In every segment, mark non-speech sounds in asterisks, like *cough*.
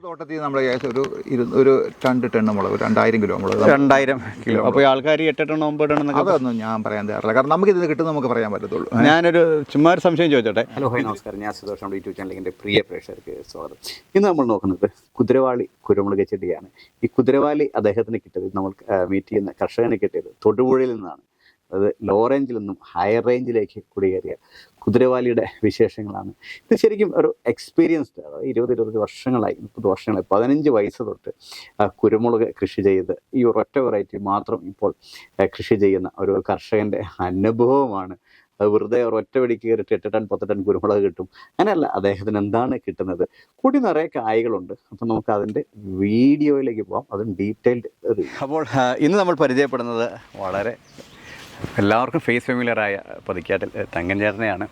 ഒരു തോട്ടത്തിൽ നമ്മൾ ഏകദേശം ഒരു ഒരു രണ്ട് ടണ്ണ് മുളക് രണ്ടായിരം കിലോ മുളക് രണ്ടായിരം കിലോ. അപ്പോൾ ആൾക്കാർ എട്ട് ടണ്ണ് ഒമ്പത് ടണ്ണ് അതൊന്നും ഞാൻ പറയാൻ തയ്യാറില്ല. കാരണം നമുക്ക് ഇതിന് കിട്ടുന്ന നമുക്ക് പറയാൻ പറ്റത്തുള്ളൂ. ഞാനൊരു ചുമ്മാ ഒരു സംശയം ചോദിച്ചോട്ടെ? ഹലോ ഹൈ നമസ്കാരം. ഞാൻ സുദോഷം നമ്മുടെ യൂട്യൂബ് ചാനലിന്റെ പ്രിയ പ്രേക്ഷകർക്ക് സ്വാഗതം. ഇന്ന് നമ്മൾ നോക്കുന്നത് കുതിരവാളി കുരുമുളക് ചെടിയാണ് ഈ കുതിരവാലി അദ്ദേഹത്തിന് കിട്ടിയത് നമ്മൾ മീറ്റ് ചെയ്യുന്ന കർഷകന് കിട്ടിയത് തൊടുപുഴയിൽ നിന്നാണ്. അത് ലോ റേഞ്ചിൽ നിന്നും ഹയർ റേഞ്ചിലേക്ക് കുടിയേറിയ കുതിരവാലിയുടെ വിശേഷങ്ങളാണ്. ഇത് ശരിക്കും ഒരു എക്സ്പീരിയൻസ്ഡ് അതായത് ഇരുപത് ഇരുപത് വർഷങ്ങളായി മുപ്പത് വർഷങ്ങളായി പതിനഞ്ച് വയസ്സ് തൊട്ട് കുരുമുളക് കൃഷി ചെയ്ത് ഈ ഒരൊറ്റ വെറൈറ്റി മാത്രം ഇപ്പോൾ കൃഷി ചെയ്യുന്ന ഒരു കർഷകന്റെ അനുഭവമാണ്. വെറുതെ ഒറ്റ വെടി കയറിയിട്ട് എട്ട് ടൺ പത്ത് ടൺ കുരുമുളക് കിട്ടും. അങ്ങനെയല്ല അദ്ദേഹത്തിന് എന്താണ് കിട്ടുന്നത്? കൂടി നിറയെ കായകളുണ്ട്. അപ്പം നമുക്ക് അതിന്റെ വീഡിയോയിലേക്ക് പോകാം അതും ഡീറ്റെയിൽഡ് അപ്പോൾ ഇന്ന് നമ്മൾ പരിചയപ്പെടുന്നത് വളരെ എല്ലാവർക്കും ഫേസ് ഫെമിലിയറായ പതിക്കാട്ടിൽ തങ്കൻ ചേട്ടനെയാണ്.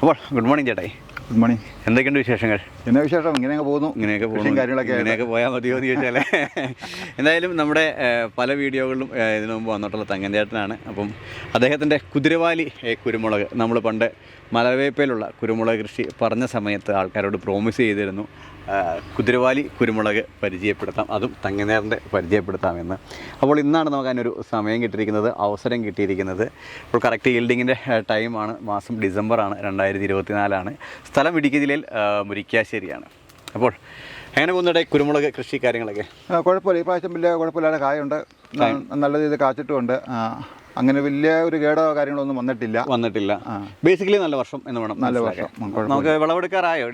അപ്പോൾ ഗുഡ് മോർണിംഗ് ചേട്ടായി. ഗുഡ് മോർണിംഗ് എന്തൊക്കെയുണ്ട് വിശേഷങ്ങൾ? എന്നാ വിശേഷം? ഇങ്ങനെയൊക്കെ പോകുന്നു. ഇങ്ങനെയൊക്കെ പോകുന്നു. കാര്യങ്ങളൊക്കെ. ഇങ്ങനെയൊക്കെ പോയാൽ മതിയോ എന്ന് ചോദിച്ചാൽ എന്തായാലും നമ്മുടെ പല വീഡിയോകളിലും ഇതിനു മുമ്പ് വന്നിട്ടുള്ള തങ്കൻ ചേട്ടനാണ്. അപ്പം അദ്ദേഹത്തിന്റെ കുതിരവാലി കുരുമുളക്. നമ്മൾ പണ്ട് മലവേപ്പയിലുള്ള കുരുമുളക് കൃഷി പറഞ്ഞ സമയത്ത് ആൾക്കാരോട് പ്രോമിസ് ചെയ്തിരുന്നു. കുതിരവാലി കുരുമുളക് പരിചയപ്പെടുത്താം. അതും തങ്ങനേറിന്റെ പരിചയപ്പെടുത്താമെന്ന്. അപ്പോൾ ഇന്നാണ് നമുക്ക് അതിനൊരു സമയം കിട്ടിയിരിക്കുന്നത് അവസരം കിട്ടിയിരിക്കുന്നത്. ഇപ്പോൾ കറക്റ്റ് ഈൽഡിങ്ങിന്റെ ടൈമാണ്. മാസം ഡിസംബറാണ് രണ്ടായിരത്തി ഇരുപത്തിനാലാണ് സ്ഥലം ഇടുക്കി ജില്ലയിൽ മുരിക്കാശ്ശേരിയാണ്. അപ്പോൾ എങ്ങനെ പോകുന്നുണ്ട് കുരുമുളക് കൃഷി കാര്യങ്ങളൊക്കെ? കുഴപ്പമില്ല. ഈ പ്രാവശ്യം വലിയ കുഴപ്പമില്ലാതെ കായുണ്ട്. നല്ല രീതിയിൽ കാച്ചിട്ടുമുണ്ട്. അങ്ങനെ വലിയ ഒരു കേടോ കാര്യങ്ങളൊന്നും വന്നിട്ടില്ല. വന്നിട്ടില്ല. ബേസിക്കലി നല്ല വർഷം എന്ന് വേണം നല്ല വർഷം, നമുക്ക് വിളവെടുക്കാറായോ?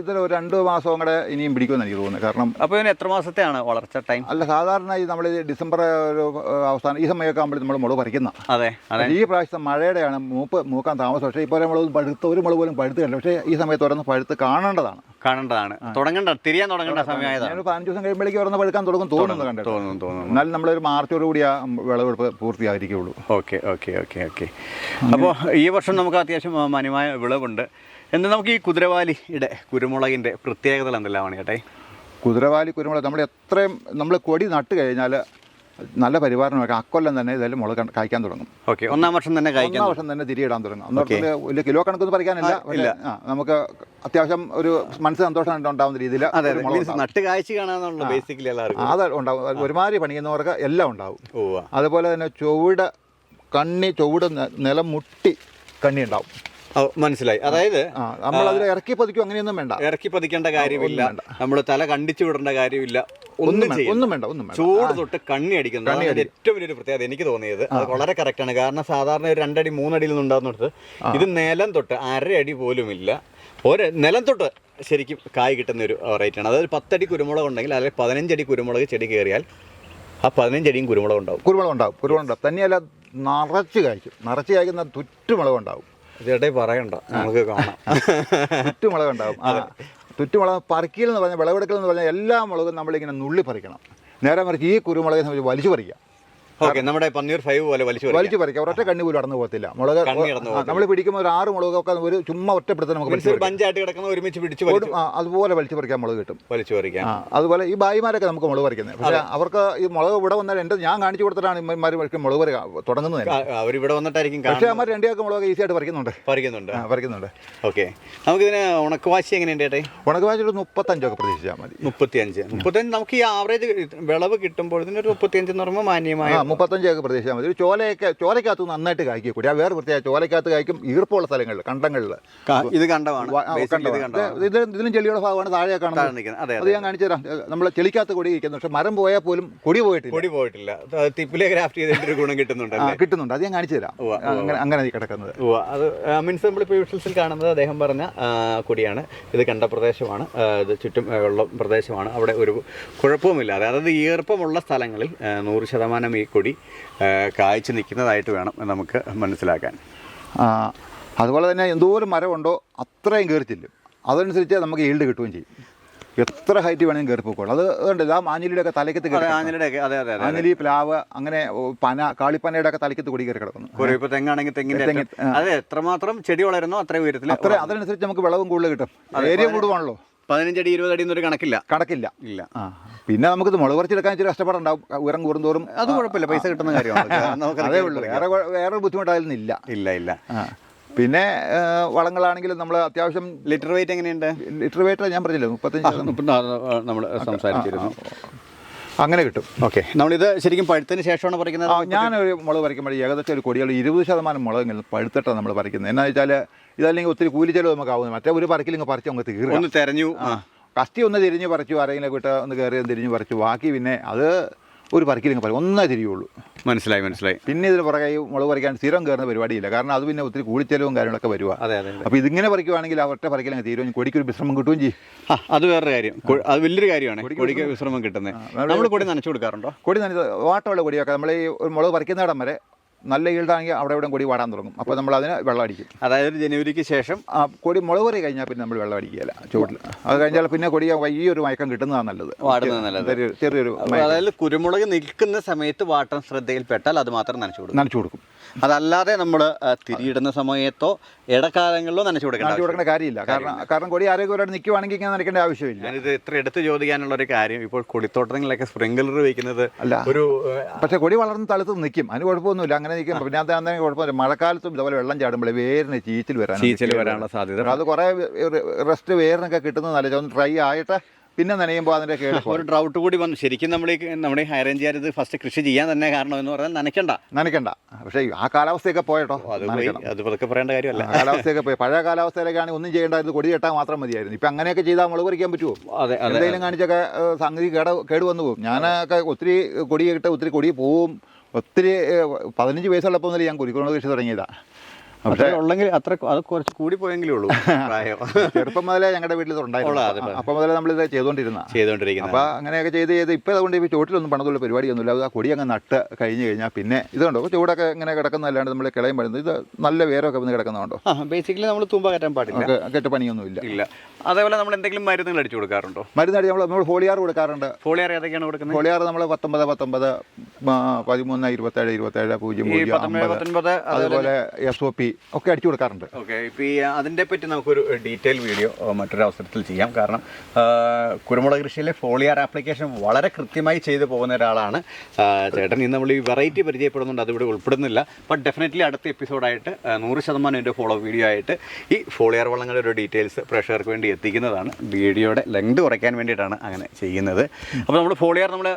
ഇതിൽ ഒരു രണ്ട് മാസവും കൂടെ ഇനിയും പിടിക്കുമെന്ന് എനിക്ക് തോന്നുന്നു. കാരണം അപ്പോൾ ഇതിന് എത്ര മാസത്തെയാണ് വളർച്ച ടൈം? അല്ല സാധാരണ ഈ നമ്മൾ ഡിസംബർ ഒരു അവസാനം ഈ സമയമൊക്കെ ആകുമ്പോൾ നമ്മൾ മുളക് പറിക്കുന്ന. അതെ ഈ പ്രാവശ്യം മഴയുടെയാണ് മൂപ്പ് മൂക്കാൻ താമസം. പക്ഷേ ഇപ്പോൾ മുളക് പഴുത്ത ഒരു മുളക് പോലും പഴുത്ത് കണ്ടില്ല. പക്ഷേ ഈ സമയത്ത് ഓരോന്ന് പഴുത്ത് കാണേണ്ടതാണ്. കാണേണ്ടതാണ്. തുടങ്ങേണ്ട തിരിയാൻ തുടങ്ങേണ്ട സമയമായതാണ്. പതിനഞ്ച് ദിവസം കഴിയുമ്പോഴേക്കും ഓരോന്ന് പഴുക്കാൻ തുടങ്ങും തോന്നുന്നു കണ്ടു തോന്നുന്നു തോന്നുന്നു. എന്നാലും നമ്മളൊരു മാർച്ചോട് കൂടി ആ വിളവെടുപ്പ് പൂർത്തിയായിരിക്കുള്ളൂ. Okay okay okay okay. അപ്പോൾ ഈ വർഷം നമുക്ക് അത്യാവശ്യം മാന്യമായ വിളവുണ്ട്. എന്നാൽ നമുക്ക് ഈ കുതിരവാലിയുടെ കുരുമുളകിന്റെ പ്രത്യേകതകൾ എന്തെല്ലാമാണ് ചേട്ടായി കുതിരവാലി കുരുമുളക് നമ്മൾ എത്രയും നമ്മൾ കൊടി നട്ട് കഴിഞ്ഞാൽ നല്ല പരിപാലനമൊക്കെ അക്കൊല്ലം തന്നെ ഇതെല്ലാം മുളക് കായ്ക്കാൻ തുടങ്ങും. ഓക്കെ ഒന്നാം വർഷം തന്നെ ഒന്നാം വർഷം തന്നെ തിരിയിടാൻ തുടങ്ങും. അന്ന് പറഞ്ഞാൽ വലിയ കിലോ കണക്കൊന്നും പറിക്കാനില്ല. ഇല്ല. ആ, നമുക്ക് അത്യാവശ്യം ഒരു മനസ്സ് സന്തോഷം ഉണ്ടാവുന്ന രീതിയിൽ അതെ അതെ. മീൻസ് നട്ട് കാഴ്ച കാണാന്നുള്ള ബേസിക്കലി എല്ലാവർക്കും. അത് ഉണ്ടാവും. ഒരുമാതിരി പണിയുന്നവർക്ക് എല്ലാം ഉണ്ടാവും. അതുപോലെ തന്നെ ചുവട് കണ്ണി ചുവട് നിലം മുട്ടി കണ്ണി ഉണ്ടാവും. മനസ്സിലായി. അതായത് നമ്മൾ അതിൽ ഇറക്കി പതിക്കും അങ്ങനെയൊന്നും വേണ്ട. ഇറക്കി പതിക്കേണ്ട കാര്യമില്ല. നമ്മൾ തല കണ്ടിച്ചു വിടേണ്ട കാര്യമില്ല. ഒന്നും ഒന്നും വേണ്ട ഒന്നും ചൂട് തൊട്ട് കണ്ണി അടിക്കുന്നത് ഏറ്റവും വലിയൊരു പ്രത്യേകത എനിക്ക് തോന്നിയത്. അത് വളരെ കറക്റ്റ് ആണ്. കാരണം സാധാരണ ഒരു രണ്ടടി മൂന്നടിയിൽ നിന്ന് ഉണ്ടാകുന്നിടത്ത് ഇത് നിലം തൊട്ട് അര അടി പോലും ഇല്ല ഒരു നിലം തൊട്ട് ശരിക്കും കായ് കിട്ടുന്ന ഒരു റേറ്റ് ആണ്. അതായത് പത്തടി കുരുമുളക് ഉണ്ടെങ്കിൽ അല്ലെങ്കിൽ പതിനഞ്ചടി കുരുമുളക് ചെടി കയറിയാൽ ആ പതിനഞ്ചടിയും കുരുമുളക് ഉണ്ടാവും. കുരുമുളക് ഉണ്ടാവും. കുരുമുളക് ഉണ്ടാവും. തന്നെയല്ല നിറച്ച് കായ്ക്കും. നിറച്ച് കായ്ക്കുന്ന തുറ്റുമുളക് ഉണ്ടാവും. ചേട്ടായി പറയണ്ട നമുക്ക് കാണാം. ചുറ്റുമുളക് ഉണ്ടാവും ചുറ്റുമുളക് പറിക്കൽ എന്ന് പറഞ്ഞാൽ വിളവെടുക്കൽ എന്ന് പറഞ്ഞാൽ എല്ലാ മുളകും നമ്മളിങ്ങനെ നുള്ളി പറിക്കണം. നേരെ മറിച്ച് ഈ കുരുമുളകിനെ സംബന്ധിച്ച് വലിച്ചു പറിക്കാം. ഓക്കെ നമ്മുടെ പന്നീർ ഫൈവ് പോലെ വലിച്ചു വലിച്ചു പറിക്കാം. ഒരൊറ്റ കണ്ണി പോലും അടന്നു പോകത്തില്ല. മുളക് നമ്മൾ പിടിക്കുമ്പോൾ ഒരു ആറ് മുളകൊക്കെ ഒരു ചുമ്മാ ഒറ്റപ്പെടുത്താൻ നമുക്ക് പഞ്ചായത്ത് കിടക്കുന്ന ഒരുമിച്ച് പിടിച്ച്. അതുപോലെ വലിച്ചു പറിക്കാൻ മുളക് കിട്ടും. വലിച്ചു പറിക്കാം. അതുപോലെ ഈ ഭായിമാരൊക്കെ നമുക്ക് മുളക് പറിക്കുന്നത്. പക്ഷേ അവർക്ക് ഈ മുളക് ഇവിടെ വന്നാൽ എന്റെ ഞാൻ കാണിച്ചു കൊടുത്തിട്ടാണ് ഇമ്മമാർ മുളക് പറിക്കാൻ തുടങ്ങുന്നത് അവർ ഇവിടെ വന്നിട്ടായിരിക്കും പക്ഷേ അമ്മ രണ്ടിയൊക്കെ മുളക് ഈസി ആയിട്ട് പറിക്കുന്നുണ്ട്. പറിക്കുന്നുണ്ട്. പറിക്കുന്നുണ്ട്. ഓക്കെ. നമുക്കിതിന് ഉണക്കവാശി എങ്ങനെയുണ്ട് ചേട്ടായി ഉണക്ക് വാങ്ങിച്ച് ഒരു മുപ്പത്തഞ്ചൊക്കെ പ്രതീക്ഷിച്ചാൽ മതി. മുപ്പത്തിയഞ്ച്. മുപ്പത്തഞ്ച് നമുക്ക് ഈ ആവറേജ് വിളവ് കിട്ടുമ്പോൾ ഇതിനൊരു മുപ്പത്തിയഞ്ച് എന്ന് പറയുമ്പോൾ മാന്യമായ ആ മുപ്പത്തഞ്ചൊക്കെ പ്രതീക്ഷിച്ചാൽ മതി. ഒരു ചോലയൊക്കെ ചോലക്കകത്ത് നന്നായിട്ട് കായ്ക്കുക കൂടി. ആ വേറെ പ്രത്യേക ചോലക്കകത്ത് കായ്ക്കും ഈർപ്പമുള്ള സ്ഥലങ്ങളിൽ കണ്ടങ്ങളിൽ. ഇത് കണ്ടമാണ്? ഇത് ഇതിലും ചെളിയുടെ ഭാഗമാണ്. താഴെ കാണുന്നത് അതെ ഞാൻ കാണിച്ചു തരാം നമ്മൾ ചെളിക്കകത്ത് കൊടി ഇരിക്കുന്നു. പക്ഷെ മരം പോയാൽ പോലും കൊടി പോയിട്ടില്ല. കൊടി പോയിട്ടില്ല. തിപ്പിലെ ഗ്രാഫ്റ്റ് ചെയ്തിട്ട് ഒരു ഗുണം കിട്ടുന്നുണ്ട് കിട്ടുന്നുണ്ട്. അത് ഞാൻ കാണിച്ചു തരാം അങ്ങനെ അങ്ങനെ കിടക്കുന്നത്. അത് മീൻസ് നമ്മളിപ്പോൾ വിഷ്വൽസിൽ കാണുന്നത് അദ്ദേഹം പറഞ്ഞ കൊടിയാണ്. ഇത് കണ്ട പ്രദേശമാണ്. ഇത് ചുറ്റും ഉള്ള പ്രദേശമാണ്. അവിടെ ഒരു കുഴപ്പവുമില്ലാതെ അതായത് ഈർപ്പമുള്ള സ്ഥലങ്ങളിൽ നൂറ് ശതമാനം ഈ കൊടി കായ്ച്ചു നിൽക്കുന്നതായിട്ട് വേണം നമുക്ക് മനസ്സിലാക്കാൻ. അതുപോലെ തന്നെ എന്തോരം മരമുണ്ടോ അത്രയും കയറി ചെല്ലും. അതനുസരിച്ച് നമുക്ക് ഈൽഡ് കിട്ടുകയും ചെയ്യും. എത്ര ഹൈറ്റ് വേണമെങ്കിലും കയറി പോയിക്കോളും. അത് അതുകൊണ്ട് ആ മാഞ്ഞിലിയുടെ ഒക്കെ തലക്കത്ത് ആഞ്ഞിലി പ്ലാവ് അങ്ങനെ പന കാളിപ്പനയുടെ ഒക്കെ തലക്കത്ത് കൂടി കയറി കിടക്കുന്നു. തെങ്ങാണെങ്കിൽ തെങ്ങിന്റെ തെങ്ങ്, അറ്റം. അതെ എത്രമാത്രം ചെടി വളരുന്നോ അത്രയും ഉയരത്തിൽ അത്ര അതനുസരിച്ച് നമുക്ക് വിളവും കൂടുതൽ കിട്ടും. ഏരിയ കൂടുവാണല്ലോ പതിനഞ്ചടി ഇരുപത് അടി എന്നൊരു കണക്കില്ല. കണക്കില്ല. ഇല്ല. പിന്നെ നമുക്കിത് മുളക് കുറച്ചെടുക്കാൻ ഇച്ചിരി കഷ്ടപ്പാടുണ്ടാവും ഉയരം കൂടുന്തോറും അത് കുഴപ്പമില്ല. പൈസ കിട്ടുന്ന കാര്യമാണ്. നമുക്ക് അതേ ഉള്ളൂ. വേറെ വേറെ ബുദ്ധിമുട്ടായിരുന്നില്ല ഇല്ല. ഇല്ല ഇല്ല. പിന്നെ വളങ്ങളാണെങ്കിലും നമ്മൾ അത്യാവശ്യം ലിറ്റർ വെയിറ്റ് എങ്ങനെയുണ്ട്? ലിറ്റർ വെയിറ്റ് ഞാൻ പറഞ്ഞില്ല മുപ്പത്തഞ്ച് നമ്മൾ സംസാരിച്ചിരുന്നു. അങ്ങനെ കിട്ടും. ഓക്കെ നമ്മളിത് ശരിക്കും പഴുത്തതിന് ശേഷമാണ് പറിക്കുന്നത്? ഞാനൊരു മുളക് പറിക്കുമ്പോൾ ഏകദേശം ഒരു കൊടികൾ ഇരുപത് ശതമാനം മുളകെങ്കിലും പഴുത്തിട്ടാണ് നമ്മൾ പറിക്കുന്നത്. എന്നാ വെച്ചാൽ ഇതല്ലെങ്കിൽ ഒത്തിരി കൂലി ചെലവ് നമുക്ക് ആവുന്നത് മറ്റേ ഒരു പറിക്കലിങ്ങ് പറിച്ച് അങ്ങ് തീർന്നു ഒന്ന് തെരഞ്ഞു. ആ. കസ്തി ഒന്ന് തിരിഞ്ഞ് പറിച്ചു ആരെങ്കിലും കിട്ടുക ഒന്ന് കയറി ഒന്ന് തിരിഞ്ഞ് പറിച്ചു. ബാക്കി പിന്നെ അത് ഒരു പറിക്കലിങ്ങ് പറയും. ഒന്നേ തിരിയുള്ളൂ. മനസ്സിലായി മനസ്സിലായി. പിന്നെ ഇതിന് പുറകെ മുളക് പറിക്കാൻ സ്ഥിരം കയറുന്ന പരിപാടിയില്ല. കാരണം അത് പിന്നെ ഒത്തിരി കൂടിച്ചെലവും കാര്യങ്ങളൊക്കെ വരുക അതെ അതെ അപ്പോൾ ഇതിങ്ങനെ പറിക്കുവാണെങ്കിൽ ആ ഒറ്റ പറിക്കലങ്ങ് തീരും കൊടിക്ക് ഒരു വിശ്രമം കിട്ടുകയും ചെയ്യും അത് വേറൊരു കാര്യം. അത് വലിയൊരു കാര്യമാണ്. കൊടിക്ക് വിശ്രമം? കിട്ടുന്നത്. നമ്മൾ കൊടി നനച്ചു കൊടുക്കാറുണ്ടോ? കൊടി നനച്ച് വാട്ടമുള്ള കൊടിയൊക്കെ നമ്മൾ ഈ ഒരു മുളക് പറിക്കുന്നിടം വരെ നല്ല ഈൽഡാണെങ്കിൽ അവിടെ ഇവിടെ കൊടി വാടാൻ തുടങ്ങും. അപ്പോൾ നമ്മൾ അതിന് വെള്ളം അടിക്കും. അതായത് ജനുവരിക്ക് ശേഷം ആ കൊടി മുളക് കറി കഴിഞ്ഞാൽ പിന്നെ നമ്മൾ വെള്ളം അടിക്കുകയില്ല ചൂട്ടിൽ അത് കഴിഞ്ഞാൽ പിന്നെ കൊടി വലിയൊരു മയക്കം കിട്ടുന്നതാണ് നല്ലത്. ചെറിയൊരു അതായത് കുരുമുളക് നിൽക്കുന്ന സമയത്ത് വാട്ടം ശ്രദ്ധയിൽപ്പെട്ടാൽ അത് മാത്രം നനച്ചു കൊടുക്കും. നനച്ചു കൊടുക്കും. അതല്ലാതെ നമ്മൾ തിരിയിടുന്ന സമയത്തോ ഇടക്കാലങ്ങളിലോ നനച്ചു കൊടുക്കേണ്ട നനച്ചു കൊടുക്കേണ്ട കാര്യമില്ല. കാരണം കാരണം കൊടി ആരോഗ്യപരമായിട്ട് നിൽക്കുവാണെങ്കിൽ ഇങ്ങനെ നനയ്ക്കേണ്ട ആവശ്യമില്ല. ഞാനിത് ഇത്ര എടുത്ത് ചോദിക്കാനുള്ള ഒരു കാര്യം ഇപ്പോൾ കൊടിത്തോട്ടങ്ങളിലൊക്കെ സ്പ്രിംഗ്ലർ വയ്ക്കുന്നത് അല്ല. ഒരു പക്ഷേ കൊടി വളർന്ന് തലത്ത് നിൽക്കും അതിന് കുഴപ്പമൊന്നുമില്ല. അങ്ങനെ നിൽക്കും പിന്നെ അത് അങ്ങനെ കുഴപ്പമില്ല. മഴക്കാലത്തും ഇതുപോലെ വെള്ളം ചാടുമ്പോൾ വേരിന് ചീച്ചിൽ വരാൻ ചീച്ചിൽ വരാനുള്ള സാധ്യത. അത് കുറേ റെസ്റ്റ് വേരിനൊക്കെ കിട്ടുന്നത് നല്ല ഒന്ന് ഡ്രൈ ആയിട്ട് പിന്നെ നനയുമ്പോൾ അതിന്റെ കേട് ഒരു ഡ്രൗട്ട് കൂടി വന്നു ശരിക്കും നമ്മൾ ഈ നമ്മുടെ ഈ ഹൈ റേഞ്ചുകാർ ഇത് ഫസ്റ്റ് കൃഷി ചെയ്യാൻ തന്നെ കാരണം എന്ന് പറഞ്ഞാൽ നനയ്ക്കണ്ട. നനയ്ക്കണ്ട. പക്ഷേ ആ കാലാവസ്ഥയൊക്കെ പോയട്ടോ അത് പതുക്കെ പറയേണ്ട കാര്യമല്ല. കാലാവസ്ഥയൊക്കെ പോയി. പഴയ കാലാവസ്ഥയിലേക്കാണെങ്കിൽ ഒന്നും ചെയ്യേണ്ടത് കൊടി കെട്ടാൻ മാത്രം മതിയായിരുന്നു. ഇപ്പം അങ്ങനെയൊക്കെ ചെയ്താൽ മുളക് പറിക്കാൻ പറ്റുമോ അതെ എന്തെങ്കിലും കാണിച്ചൊക്കെ സംഗതി കേട കേട് വന്നു പോകും. ഞാനൊക്കെ ഒത്തിരി കൊടി കെട്ട് ഒത്തിരി കൊടി പോവും. ഒത്തിരി പതിനഞ്ച് വയസ്സുള്ളപ്പോൾ മുതൽ ഞാൻ കുരുക്കുളക് കൃഷി തുടങ്ങിയതാണ് പക്ഷേ ഉള്ളെങ്കിൽ അത്ര അത് കുറച്ച് കൂടി പോയെങ്കിലേ ഉള്ളൂ *laughs* പ്രായം. ചെറുപ്പം മുതലേ ഞങ്ങളുടെ വീട്ടിൽ ഇത് ഉണ്ടായിരുന്നു അപ്പം മുതലേ നമ്മളിത് ചെയ്തുകൊണ്ടിരുന്ന ചെയ്തുകൊണ്ടിരിക്കുന്നത് അപ്പോൾ അങ്ങനെയൊക്കെ ചെയ്ത് ചെയ്ത് ഇപ്പോൾ അതുകൊണ്ട് ഇപ്പോൾ ചോട്ടിലൊന്നും പണിതുള്ള പരിപാടിയൊന്നുമില്ല. അത് ആ കൊടി അങ്ങ് നട്ട് കഴിഞ്ഞ് കഴിഞ്ഞാൽ പിന്നെ ഇതുണ്ടോ ചൂടൊക്കെ ഇങ്ങനെ കിടക്കുന്നതല്ലാണ്ട് നമ്മൾ കിളയും പറയുന്നത് ഇത് നല്ല വേരൊക്കെ വന്ന് കിടക്കുന്നതുണ്ടോ ബേസിക്കലി നമ്മൾ തുമ്പ കയറ്റാൻ പാടില്ല. കെട്ട പണിയൊന്നും പണിയൊന്നുമില്ല. ഇല്ല. അതേപോലെ നമ്മൾ എന്തെങ്കിലും മരുന്നുകൾ അടിച്ചു കൊടുക്കാറുണ്ടോ? മരുന്നടി നമ്മൾ നമ്മൾ ഹോളിയാർ കൊടുക്കാറുണ്ട്. ഹോളിയാർ ഏതൊക്കെയാണ് കൊടുക്കുന്നത്? ഹോളിയാർ നമ്മൾ പത്തൊമ്പത് പത്തൊമ്പത് പതിമൂന്ന് ഇരുപത്തേഴ് ഇരുപത്തേഴ് പൂജ്യം പൂജ്യം അതുപോലെ എസ് ഒ പി ഒക്കെ അടിച്ചു കൊടുക്കാറുണ്ട്. ഓക്കെ ഇപ്പോൾ ഈ അതിന്റെ പറ്റി നമുക്കൊരു ഡീറ്റെയിൽ വീഡിയോ മറ്റൊരു അവസരത്തിൽ ചെയ്യാം. കാരണം കുരുമുളക് കൃഷിയിലെ ഫോളിയാർ ആപ്ലിക്കേഷൻ വളരെ കൃത്യമായി ചെയ്തു പോകുന്ന ഒരാളാണ്. ചേട്ടൻ ഇന്ന് നമ്മൾ ഈ വെറൈറ്റി പരിചയപ്പെടുന്നുണ്ട് അതിവിടെ ഉൾപ്പെടുന്നില്ല. ബട്ട് ഡെഫിനറ്റ്ലി അടുത്ത എപ്പിസോഡായിട്ട് നൂറ് ശതമാനം എന്റെ ഫോളോ വീഡിയോ ആയിട്ട് ഈ ഫോളിയാർ വള്ളങ്ങളുടെ ഒരു ഡീറ്റെയിൽസ് പ്രേക്ഷകർക്ക് വേണ്ടി എത്തിക്കുന്നതാണ്. വീഡിയോയുടെ ലെങ്ത് കുറയ്ക്കാൻ വേണ്ടിയിട്ടാണ് അങ്ങനെ ചെയ്യുന്നത്. അപ്പോൾ നമ്മൾ ഫോളിയാർ നമ്മൾ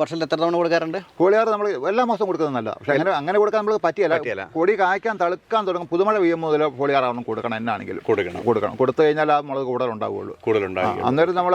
വർഷത്തിൽ എത്ര തവണ കൊടുക്കാറുണ്ട്? ഫോളിയാർ നമ്മൾ എല്ലാ മാസവും കൊടുക്കുന്നതല്ല. പക്ഷേ അങ്ങനെ അങ്ങനെ കൊടുക്കാൻ നമ്മൾ പറ്റിയല്ല. പറ്റിയല്ല. കൊടി കായ്ക്കാൻ തളുക്കാൻ തുടങ്ങും. പുതുമഴ പെയ്യുമ്പോൾ മുതൽ ഹോളിയാർ ആവണം കൊടുക്കണം എന്നാണെങ്കിലും കൊടുക്കണം. കൊടുക്കണം. കൊടുത്തു കഴിഞ്ഞാൽ ആ മുളക് കൂടുതൽ ഉണ്ടാവുകയുള്ളൂ കൂടുതലുണ്ടാകും അന്നേരം നമ്മൾ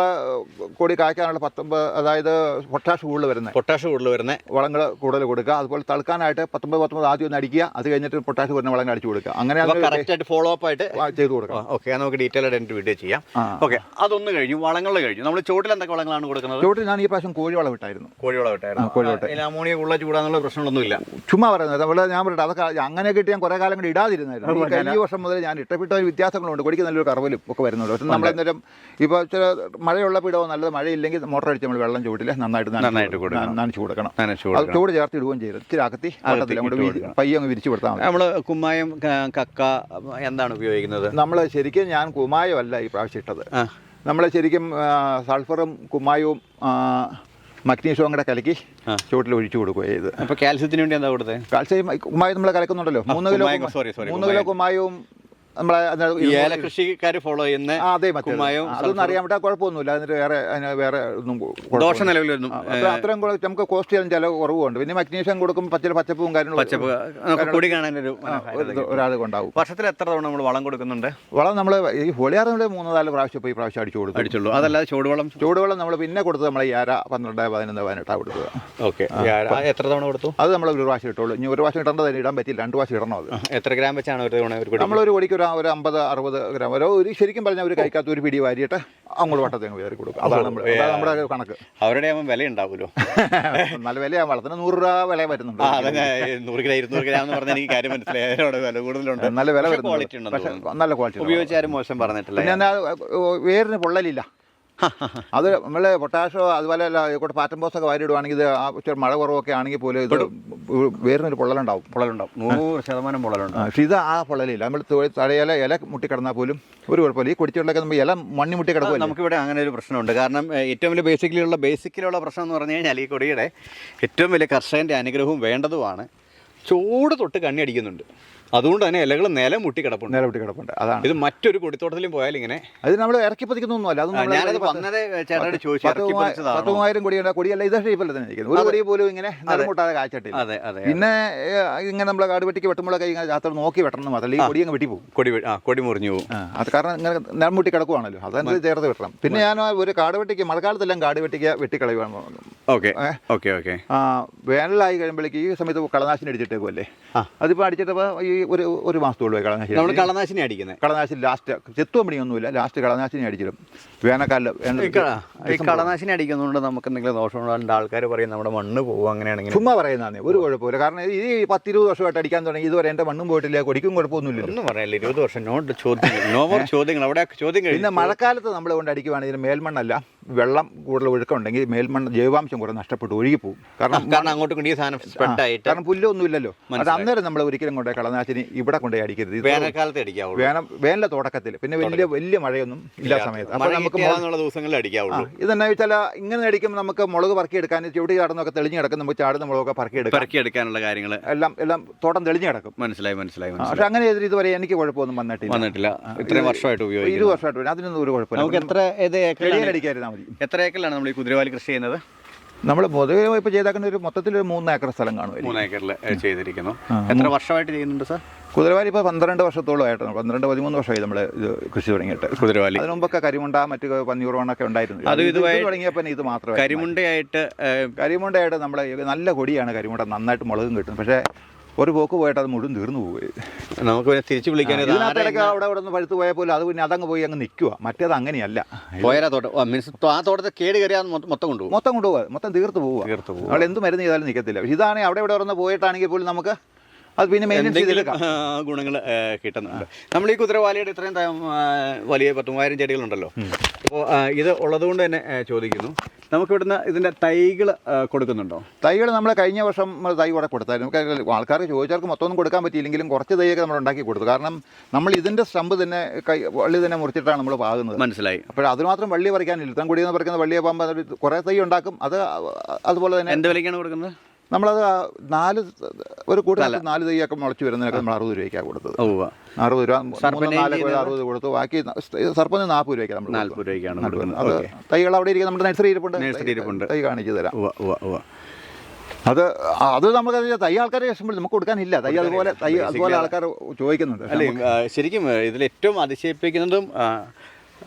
കൂടി കായ്ക്കാനുള്ള പത്തൊമ്പത് അതായത് പൊട്ടാഷ് കൂടുതൽ വരുന്നത് പൊട്ടാഷ് കൂടുതൽ വരുന്നത് വളങ്ങൾ കൂടുതൽ കൊടുക്കുക. അതുപോലെ തളുക്കാനായിട്ട് പത്തൊമ്പത് പത്തൊമ്പത് ആദ്യം ഒന്ന് അടിക്കുക. അത് കഴിഞ്ഞിട്ട് പൊട്ടാഷ് വരുന്ന വളങ്ങൾ അടിച്ചു കൊടുക്കുക. അങ്ങനെ കറക്റ്റായിട്ട് ഫോളോ അപ്പ് ആയിട്ട് ചെയ്ത് കൊടുക്കണം. ഓക്കെ നമുക്ക് ഡീറ്റെയിൽ ആയിട്ട് എന്റെ വീഡിയോ ചെയ്യാം. ഓക്കെ അതൊന്ന് കഴിഞ്ഞു. വളങ്ങൾ കഴിഞ്ഞു. നമ്മൾ ചോട്ടിൽ എന്തൊക്കെ വളങ്ങളാണ് കൊടുക്കുന്നത്? ചോട്ടിൽ ഞാൻ ഈ പ്രാവശ്യം കോഴി വളം ഇട്ടായിരുന്നു. കോഴിവളം ഇട്ടായിരുന്നു. കോഴിവളം അമോണിയ ഉള്ള ചൂടാന്നുള്ള പ്രശ്നങ്ങളൊന്നുമില്ല. ചുമ്മാ പറയുന്നത്. നമ്മൾ ഞാൻ പറയട്ടെ അതൊക്കെ അങ്ങനെ കിട്ടി ഞാൻ കുറേ കാലം കൂടി ഇടാതിരുന്നായിരുന്നു. ഈ കഴിഞ്ഞ വർഷം മുതൽ ഞാൻ ഇട്ടപ്പെട്ട വ്യത്യാസങ്ങളുണ്ട്. കൊടിക്ക് നല്ലൊരു കറവലും ഒക്കെ വരുന്നുണ്ട്. പക്ഷേ നമ്മളന്നേരം ഇപ്പോൾ ചില മഴയുള്ള പിടവോ നല്ലത് മഴയില്ലെങ്കിൽ മോട്ടർ അടിച്ച് നമ്മൾ വെള്ളം ചൂടില്ല നന്നായിട്ട് നന്നായിട്ട് കൊടുക്കണം. നനച്ച് കൊടുക്കണം. അത് ചൂട് ചേർത്ത് ഇടുകയും ചെയ്തു ഇച്ചിരി അകത്തി അങ്ങോട്ട് വീശി- അങ്ങ് വിരിച്ചു കൊടുത്താൽ നമ്മൾ കുമ്മായം കക്ക എന്താണ് ഉപയോഗിക്കുന്നത്? നമ്മൾ ശരിക്കും ഞാൻ കുമ്മായമല്ല ഈ പ്രാവശ്യം ഇട്ടത്. നമ്മൾ ശരിക്കും സൾഫറും കുമായവും ആ, മഗ്നീഷ്യവും കൂടെ കലക്കി ചുവട്ടിൽ ഒഴിച്ചു കൊടുക്കുക ചെയ്ത്. അപ്പോൾ കാൽസ്യത്തിന് വേണ്ടി എന്താ കൊടുത്തത് കാൽസ്യം കുമായും നമ്മൾ കലക്കുന്നുണ്ടല്ലോ. മൂന്ന് കിലോ സോറി sorry, മൂന്ന് കിലോ കുമ്മായവും നമ്മളെ അതിനകത്ത് ഈ ഇരുന്നൂറ് ഏല ഫോളോ ചെയ്യുന്ന അതേ മറ്റേ അതൊന്നും അറിയാൻ പറ്റാ കുഴപ്പമൊന്നുമില്ല. അതിന് വേറെ അതിന് വേറെ ഒന്നും. ദോഷ നിലവിലൊന്നും അത്രയും നമുക്ക് കോസ്റ്റ് ചെയ്യാൻ ചില കുറവുണ്ട്. പിന്നെ മഗ്നീഷ്യം കൊടുക്കുമ്പോൾ പച്ച പച്ചപ്പും കാര്യങ്ങളും കൊടി കാണാനൊരു ഒരാൾ കൊണ്ടാവും. വർഷത്തിൽ എത്ര തവണ നമ്മൾ വളം കൊടുക്കുന്നുണ്ട്? വളം നമ്മൾ ഈ ഹോളിയാർ നമ്മൾ മൂന്ന് നാല് പ്രാവശ്യം പോയി പ്രാവശ്യം അടിച്ചു കൊടുക്കും. അടിച്ചുള്ളൂ. അതല്ലാതെ ചൂടുവെള്ളം? ചൂടുവെള്ളം നമ്മൾ പിന്നെ കൊടുത്തത് നമ്മൾ അര പന്ത്രണ്ട് പതിനൊന്ന് പതിനെട്ടാണ് കൊടുത്തത് ഓക്കെ. എത്ര തവണ കൊടുത്തു? അത് നമ്മൾ ഒരു പ്രാവശ്യം ഇട്ടുള്ളൂ ഇനി ഒരു പ്രാവശ്യം ഇടേണ്ടത് ഇടാൻ പറ്റില്ല. രണ്ട് പ്രാവശ്യം ഇടണം അത്? എത്ര ഗ്രാം വെച്ചാണ് ഒരു തവണ നമ്മളൊരു കൊടിക്ക് ഒരു ഒരു അമ്പത് അറുപത് ഗ്രാം. ഓരോ ഒരു ശരിക്കും പറഞ്ഞാൽ ഒരു കഴിക്കാത്ത ഒരു പിടി വാരിയിട്ട് അങ്ങോട്ട് വട്ടത്തേക്ക് വേറെ കൊടുക്കും. അതാണ് നമ്മുടെ അതാണ് നമ്മുടെ കണക്ക്. അവരുടെ ആകുമ്പോൾ വില ഉണ്ടാവുമല്ലോ *laughs* നല്ല വിലയാ. വളത്തിന് നൂറ് രൂപ വില വരുന്നുണ്ട്. നൂറ് ഗ്രാം ഇരുന്നൂറ് ഗ്രാം എന്ന് പറഞ്ഞാൽ എനിക്ക് കാര്യം മനസ്സിലായി അതിനോട് വില കൂടുതലുണ്ട്. നല്ല വില വരുന്നുണ്ട്. നല്ല ക്വാളിറ്റി ഉപയോഗിച്ചാലും മോശം പറഞ്ഞിട്ടില്ല. പിന്നെ വേറിന് പൊള്ളലില്ല. അത് നമ്മളെ പൊട്ടാഷോ അതുപോലെ അല്ല ഇവിടെ പാറ്റം ബോസൊക്കെ വാരിയിടുവാണെങ്കിൽ ഇത് ആ മഴ കുറവൊക്കെ ആണെങ്കിൽ പോലും ഇത് വേറൊരു പൊള്ളലുണ്ടാവും. പൊള്ളലുണ്ടാവും. നൂറ് ശതമാനം പൊള്ളലുണ്ടാവും. പക്ഷേ ഇത് ആ പൊള്ളലില്ല. നമ്മൾ തടയില ഇല മുട്ടിക്കിടന്നാൽ പോലും ഒരു കുഴപ്പമില്ല. ഈ കൊടിച്ചുള്ളൊക്കെ നമ്മൾ ഇല മണ്ണി മുട്ടി കിടക്കും നമുക്കിവിടെ അങ്ങനെ ഒരു പ്രശ്നമുണ്ട്. കാരണം ഏറ്റവും വലിയ ബേസിക്കലിയുള്ള ബേസിക്കലുള്ള പ്രശ്നം എന്ന് പറഞ്ഞു കഴിഞ്ഞാൽ ഈ കൊടിയുടെ ഏറ്റവും വലിയ കർഷകന്റെ അനുഗ്രഹവും വേണ്ടതുമാണ്. ചൂട് തൊട്ട് കണ്ണി അടിക്കുന്നുണ്ട്. അതുകൊണ്ട് തന്നെ ഇലകൾ നിലം മുട്ടി കിടപ്പുണ്ട്. നില മുട്ടി കിടപ്പുണ്ട്. അതാണ്. ഇത് മറ്റൊരു കൊടിത്തോട്ടത്തിലും പോയാൽ ഇങ്ങനെ. അത് നമ്മൾ ഇറക്കി പതിക്കുന്നൊന്നുമല്ല അത് പത്തുമായിരം ഞാനത് വന്നതേ ചേട്ടനോട് ചോദിച്ചു പത്ത് ഇറക്കി മൂവാ- പതിച്ചതാണോ? പത്ത് മൂവായിരം കൊടിയുണ്ട് കൊടിയല്ല ഇതേ ഷേപ്പല്ല തന്നെ ഇരിക്കുന്നത്. ഒരു കൊടി പോലും ഇങ്ങനെ നിലമുട്ടാതെ കാച്ചിട്ടില്ല അതെ അതെ പിന്നെ ഇങ്ങനെ നമ്മൾ കാട് വെട്ടിക്ക് വെട്ടുമ്പോഴൊക്കെ ഇങ്ങനെ രാത്രി നോക്കി വെട്ടണം മാത്രമല്ല ഈ കൊടി അങ്ങ് വെട്ടി പോകും കൊടി വെ- ആ കൊടി മുറിഞ്ഞു പോകും ആ, അത് കാരണം ഇങ്ങനെ നിലമുട്ടി കിടക്കുവാണല്ലോ. അതനുസരിച്ച് ചേർത്ത് വെട്ടണം. പിന്നെ ഞാൻ ഒരു കാട് വെട്ടിക്ക് മഴക്കാലത്തെല്ലാം കാട് വെട്ടിക്ക് വെട്ടിക്കളയുവാണ് ഓക്കെ? Okay okay. ആ, വേനലായി കഴിയുമ്പോഴേക്ക് ഈ സമയത്ത് കളനാശിനി അടിച്ചിട്ടേക്കുമല്ലേ ആ. അതിപ്പോൾ അടിച്ചിട്ടപ്പോൾ ഈ ഒരു ഒരു മാസത്തോളം കളനാശിനി നമ്മൾ കളനാശിനി അടിക്കുന്നത് കളനാശിനി ലാസ്റ്റ് ചെത്തുവാൻ പണിയൊന്നുമില്ല ലാസ്റ്റ് കളനാശിനി അടിച്ചിടും. വേനൽക്കാലം ഈ കളനാശിനി അടിക്കുന്നതുകൊണ്ട് നമുക്ക് എന്തെങ്കിലും ദോഷമുണ്ടാകേണ്ട ആൾക്കാർ പറയും നമ്മുടെ മണ്ണ് പോകും അങ്ങനെയാണെങ്കിൽ. ചുമ്മാ പറയുന്നതാണ് ഒരു കുഴപ്പമില്ല. കാരണം ഈ പത്തിരുപത് വർഷമായിട്ട് അടിക്കാൻ തുടങ്ങി ഇതുവരെ എന്റെ മണ്ണും പോയിട്ടില്ല കൊടിക്കും കുഴപ്പമൊന്നുമില്ല ഒന്നും പറയാനില്ല ഇരുപത് വർഷം. നോട്ട് ചോദ്യം നോ മോർ ചോദ്യങ്ങൾ. അവിടെ ചോദ്യം പിന്നെ മഴക്കാലത്ത് നമ്മൾ കൊണ്ട് അടിക്കുവാണെങ്കിൽ മേൽമണ്ണല്ല വെള്ളം കൂടുതൽ ഒഴുക്കുണ്ടെങ്കിൽ മേൽമണ്ണ് ജൈവാംശം കുറെ നഷ്ടപ്പെട്ട് ഒഴുകിപ്പോവും. കാരണം കാരണം അങ്ങോട്ടും കൊണ്ട് സാധനം കാരണം പുല്ലൊന്നും ഇല്ലല്ലോ അത് അന്നേരം നമ്മൾ ഒരിക്കലും കൊണ്ടുപോയി കളനാശിനി ഇവിടെ കൊണ്ടുപോയി അടിക്കരുത്. വേനൽക്കാലത്ത് അടിക്കാവുള്ളൂ. വേനൽ വേനലിലെ തുടക്കത്തിൽ പിന്നെ വലിയ വലിയ മഴയൊന്നും ഇല്ലാത്ത സമയത്ത്. അപ്പോൾ നമുക്ക് ദിവസങ്ങളിൽ അടിക്കാവുള്ളൂ. ഇതെന്നാ വെച്ചാൽ ഇങ്ങനെ അടിക്കുമ്പോൾ നമുക്ക് മുളക് പറക്കി എടുക്കാൻ ചുവടി ചാടുന്നൊക്കെ തെളിഞ്ഞ് കിടക്കും. നമുക്ക് ചാടുന്ന മുളകൊക്കെ പറക്കി എടുക്കാം. പറക്കി എടുക്കാനുള്ള കാര്യങ്ങൾ എല്ലാം എല്ലാം തോട്ടം തെളിഞ്ഞ് കിടക്കും. മനസ്സിലായി മനസ്സിലായി പക്ഷെ അങ്ങനെ ചെയ്തിട്ട് ഇതുവരെ എനിക്ക് കുഴപ്പമൊന്നും വന്നിട്ടില്ല. വന്നിട്ടില്ല. ഇത്രയും വർഷമായിട്ട് ഇരുപത് ഇരു വർഷമായിട്ട്. അതിനൊന്നും ഒരു നമുക്ക് കുഴപ്പമില്ല എത്ര ഏത് ഏക്കറിൽ ചെടിയിലടിക്കാതിരുന്നാൽ മതി. എത്ര ഏക്കറിലാണ് നമ്മൾ ഈ കുതിരവാലി കൃഷി ചെയ്യുന്നത്? നമ്മൾ പൊതുവെ ഇപ്പോൾ ചെയ്താക്കുന്ന ഒരു മൊത്തത്തിൽ ഒരു മൂന്ന് ഏക്കർ സ്ഥലം കാണും മൂന്ന് ഏക്കറിൽ ചെയ്തിരിക്കുന്നു. എത്ര വർഷമായിട്ട് ചെയ്യുന്നുണ്ട് സാർ? കുതിരവാലി ഇപ്പോൾ പന്ത്രണ്ട് വർഷത്തോളം ആയിട്ട് പന്ത്രണ്ട് പതിമൂന്ന് വർഷമായി നമ്മൾ ഇത് കൃഷി തുടങ്ങിയിട്ട്. കുതിരവാലി. അതിന് മുമ്പൊക്കെ കരിമുണ്ട മറ്റ് പന്നിയൂർവണ്ണൊക്കെ ഉണ്ടായിരുന്നു. അത് ഇത് ഇതുമായി- തുടങ്ങിയപ്പോൾ ഇത് മാത്രമേ കരിമുണ്ടയായിട്ട് കരിമുണ്ടയായിട്ട് നമ്മൾ നല്ല കൊടിയാണ് കരിമുണ്ട നന്നായിട്ട് മുളകും കിട്ടും. പക്ഷേ ഒരു പോക്ക് പോയിട്ട് അത് മുഴുവൻ തീർന്നു പോയി. നമുക്ക് പിന്നെ തിരിച്ചു വിളിക്കാൻ ഇതിനകത്തിടയ്ക്ക് അവിടെ ഇവിടെ നിന്ന് പഴുത്ത് പോയാൽ പോലും അത് പിന്നെ അതങ്ങ് പോയി അങ്ങ് നിൽക്കുക മറ്റേത് അങ്ങനെയല്ല. പോയാലാ തോട്ടം. മീൻസ് ആ തോട്ടത്തെ കേട് കയറിയാൽ മൊത്തം കൊണ്ടുപോകും മൊത്തം കൊണ്ടുപോകുക മൊത്തം തീർത്ത് പോവുക തീർത്ത് പോകും അവിടെ എന്ത് മരുന്ന് ചെയ്താലും നിൽക്കത്തില്ല. ഇതാണ് ഇതാണെങ്കിൽ അവിടെ ഇവിടെ ഒന്ന് പോയിട്ടാണെങ്കിൽ പോലും നമുക്ക് അത് പിന്നെ ചെയ്തെടുക്കാം ഗുണങ്ങൾ കിട്ടുന്നുണ്ട്. നമ്മൾ ഈ കുതിരവാലിയുടെ ഇത്രയും വലിയ പത്ത് മൂവായിരം ചെടികളുണ്ടല്ലോ. അപ്പോൾ ഇത് ഉള്ളതുകൊണ്ട് തന്നെ ചോദിക്കുന്നു. നമുക്ക് ഇവിടുന്ന് ഇതിന്റെ തൈകൾ കൊടുക്കുന്നുണ്ടോ? തൈകൾ നമ്മൾ കഴിഞ്ഞ വർഷം തൈ കൂടെ കൊടുത്തായിരുന്നു. നമുക്ക് ആൾക്കാർക്ക് ചോദിച്ചവർക്ക് മൊത്തം ഒന്നും കൊടുക്കാൻ പറ്റിയില്ലെങ്കിലും കുറച്ച് തൈയൊക്കെ നമ്മൾ ഉണ്ടാക്കി കൊടുത്തു. കാരണം നമ്മൾ ഇതിന്റെ സ്റ്റമ്പ് തന്നെ കൈ വള്ളി തന്നെ മുറിച്ചിട്ടാണ് നമ്മൾ പാകുന്നത്. മനസ്സിലായി. അപ്പോൾ അതുമാത്രം വള്ളി പറിക്കാനില്ല. ഇത്തം എന്ന് പറയുന്നത് വള്ളിയെ പോകുമ്പോൾ കുറേ തൈ ഉണ്ടാക്കും. അത് അതുപോലെ തന്നെ എന്ത് വിലയ്ക്കാണ് കൊടുക്കുന്നത്? നമ്മളത് നാല് ഒരു കൂട്ടത്തിൽ നാല് തൈയൊക്കെ മുളച്ച് വരുന്നതിനൊക്കെ നമ്മൾ അറുപത് രൂപയ്ക്കാണ് കൊടുത്തത്. അറുപത് രൂപ നാല് അറുപത് കൊടുത്തു. ബാക്കി സർപ്പന് നാൽപ്പത് രൂപയ്ക്ക് നമ്മൾ നാൽപ്പത് രൂപയ്ക്കാണ് അത് തൈകൾ അവിടെ ഇരിക്കുന്ന നമ്മുടെ നഴ്സറി ഇരിപ്പുണ്ട്. നഴ്സറി ഇരിപ്പുണ്ട്. തൈ കാണിച്ചു തരാം. അത് അത് നമുക്ക് തൈ ആൾക്കാരെ ഇഷ്ടപ്പെടും. നമുക്ക് കൊടുക്കാനില്ല. തൈ അതുപോലെ തൈ അതുപോലെ ആൾക്കാർ ചോദിക്കുന്നുണ്ട്. ശരിക്കും ഇതിൽ ഏറ്റവും അതിശയിപ്പിക്കുന്നതും